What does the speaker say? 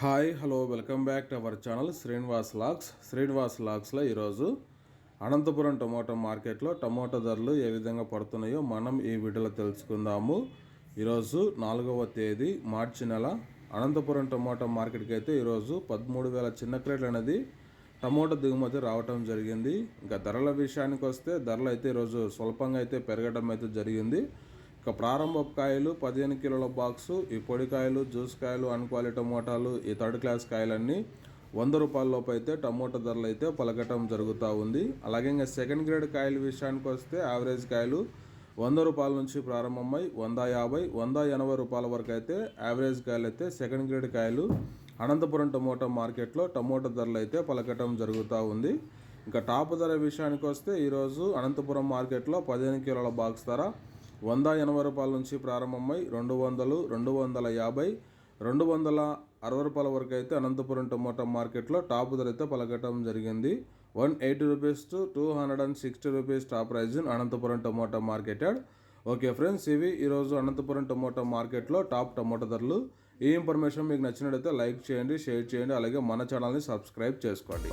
Hi hello welcome back to our channel Srinivas lakhs. Srinivas లాక్స్లో ఈరోజు Anantapur tomato మార్కెట్లో టమోటా ధరలు ఏ విధంగా పడుతున్నాయో మనం ఈ వీడియోలో తెలుసుకుందాము. ఈరోజు నాలుగవ తేదీ మార్చి నెల. అనంతపురం టమోటా మార్కెట్కి అయితే ఈరోజు పదమూడు వేల చిన్న క్రేట్లు అనేది టమోటా దిగుమతి రావటం జరిగింది. ఇంకా ధరల విషయానికి వస్తే ధరలు అయితే ఈరోజు స్వల్పంగా అయితే పెరగడం అయితే జరిగింది. ఇక ప్రారంభ కాయలు పదిహేను కిలోల బాక్సు ఈ పొడికాయలు జ్యూస్ కాయలు అన్క్వాలి టమోటాలు ఈ థర్డ్ క్లాస్ కాయలన్నీ వంద రూపాయల లోపు అయితే టమోటా ధరలు అయితే పలకటం జరుగుతూ ఉంది. అలాగే ఇంకా సెకండ్ గ్రేడ్ కాయల విషయానికి వస్తే యావరేజ్ కాయలు వంద రూపాయల నుంచి ప్రారంభమై వంద యాభై వంద ఎనభై రూపాయల వరకు అయితే యావరేజ్ కాయలు అయితే సెకండ్ గ్రేడ్ కాయలు అనంతపురం టమోటా మార్కెట్లో టమోటా ధరలు అయితే పలకటం జరుగుతూ ఉంది. ఇంకా టాప్ ధర విషయానికి వస్తే ఈరోజు అనంతపురం మార్కెట్లో పదిహేను కిలోల బాక్స్ ధర వంద ఎనభై రూపాయల నుంచి ప్రారంభమై రెండు వందలు రెండు వందల యాభై రెండు వందల అరవై రూపాయల వరకు అయితే అనంతపురం టమోటా మార్కెట్లో టాప్ ధర అయితే పలకటం జరిగింది. One eighty rupees to two hundred and sixty rupees top price in Anantapur tomato marketed. Okay friends ఇవి ఈరోజు అనంతపురం టమోటా మార్కెట్లో టాప్ టమోటా ధరలు. ఈ ఇన్ఫర్మేషన్ మీకు నచ్చినట్లయితే లైక్ చేయండి షేర్ చేయండి అలాగే మన ఛానల్ని సబ్స్క్రైబ్ చేసుకోండి.